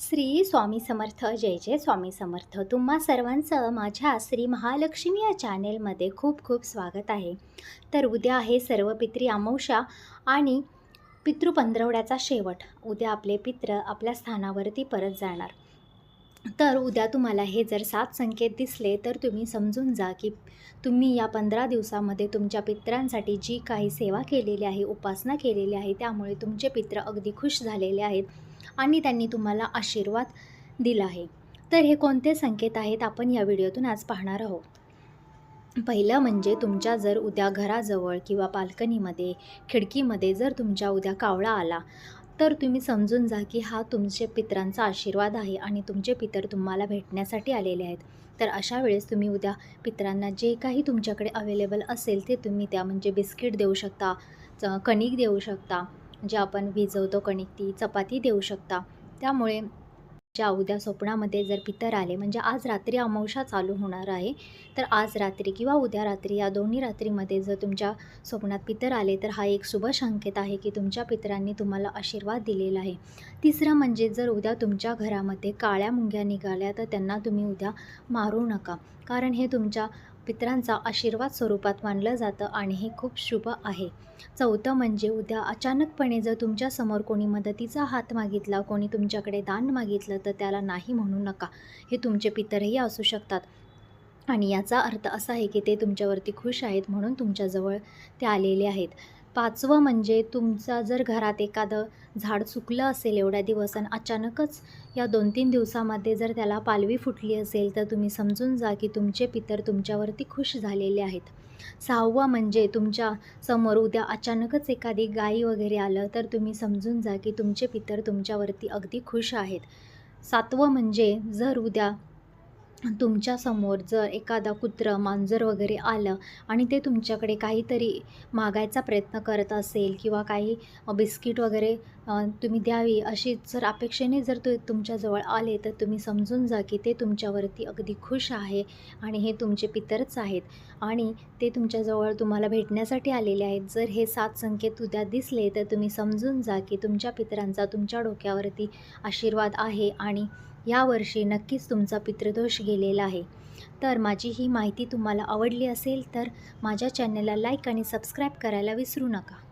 श्री स्वामी समर्थ जय जय स्वामी समर्थ. तुम्हा सर्वांचं माझ्या श्री महालक्ष्मी या चॅनेलमध्ये खूप खूप स्वागत आहे. तर उद्या आहे सर्व पित्री अमावस्या आणि पितृ पंधरवड्याचा शेवट. उद्या आपले पित्र आपल्या स्थानावरती परत जाणार. तर उद्या तुम्हाला हे जर सात संकेत दिसले तर तुम्ही समजून जा की तुम्ही या पंधरा दिवसामध्ये तुमच्या पित्रांसाठी जी काही सेवा केलेली आहे उपासना केलेली आहे त्यामुळे तुमचे पित्र अगदी खुश झालेले आहेत. आणि त्यांनी तुम्हाला आशीर्वाद दिला आहे. तर हे कोणते संकेत आहेत आपण या व्हिडिओतून आज पाहणार आहोत? पहिलं म्हणजे तुमच्या जर उद्या घराजवळ किंवा बाल्कनीमध्ये खिडकीमध्ये जर तुमच्या उद्या कावळा आला तर तुम्ही समजून जा की हा तुमचे पित्रांचा आशीर्वाद आहे आणि तुमचे पितर तुम्हाला भेटण्यासाठी आलेले आहेत. तर अशा वेळेस तुम्ही उद्या पित्रांना जे काही तुमच्याकडे अवेलेबल असेल ते तुम्ही त्या म्हणजे बिस्किट देऊ शकता च- कणिक देऊ शकता जे आपण भिजवतो कणिक ती चपाती देऊ शकता. त्यामुळे ज्या उद्या स्वप्नामध्ये जर पितर आले म्हणजे आज रात्री अमावशा चालू होणार आहे तर आज रात्री किंवा उद्या रात्री या दोन्ही रात्रीमध्ये जर तुमच्या स्वप्नात पितर आले तर हा एक शुभ संकेत आहे की तुमच्या पितरांनी तुम्हाला आशीर्वाद दिलेला आहे. तिसरं म्हणजे जर उद्या तुमच्या घरामध्ये काळ्या मुंग्या निघाल्या तर त्यांना तुम्ही उद्या मारू नका. कारण हे तुमच्या पितरांचा आशीर्वाद स्वरूपात मानलं जातं आणि हे खूप शुभ आहे. चौथं म्हणजे उद्या अचानकपणे जर तुमच्यासमोर कोणी मदतीचा हात मागितला कोणी तुमच्याकडे दान मागितलं तर त्याला नाही म्हणू नका. हे तुमचे पितरही असू शकतात. आणि याचा अर्थ असा आहे की ते तुमच्यावरती खुश आहेत म्हणून तुमच्याजवळ ते आलेले आहेत. पाचवं म्हणजे तुमचा जर घरात एखादं झाड सुकलं असेल एवढ्या दिवस आणि अचानकच या दोन तीन दिवसामध्ये जर त्याला पालवी फुटली असेल तर तुम्ही समजून जा की तुमचे पितर तुमच्यावरती खुश झालेले आहेत. सहावं म्हणजे तुमच्यासमोर उद्या अचानकच एखादी गाई वगैरे आलं तर तुम्ही समजून जा की तुमचे पितर तुमच्यावरती अगदी खुश आहेत. सातवं म्हणजे जर उद्या तुमच्यासमोर जर एखादा कुत्रं मांजर वगैरे आलं आणि ते तुमच्याकडे काहीतरी मागायचा प्रयत्न करत असेल किंवा काही बिस्किट वगैरे तुम्ही द्यावी अशी जर अपेक्षेने जर तु तुमच्याजवळ आले तर तुम्ही समजून जा की ते तुमच्यावरती अगदी खुश आहे आणि हे तुमचे पितरच आहेत. आणि ते तुमच्याजवळ तुम्हाला भेटण्यासाठी आलेले आहेत. जर हे सात संकेत उद्या दिसले तर तुम्ही समजून जा की तुमच्या पितरांचा तुमच्या डोक्यावरती आशीर्वाद आहे आणि यावर्षी नक्कीच तुमचा पितृदोष गेलेला आहे. तर माझी ही माहिती तुम्हाला आवडली असेल तर माझ्या चॅनलला लाईक आणि सबस्क्राईब करायला विसरू नका.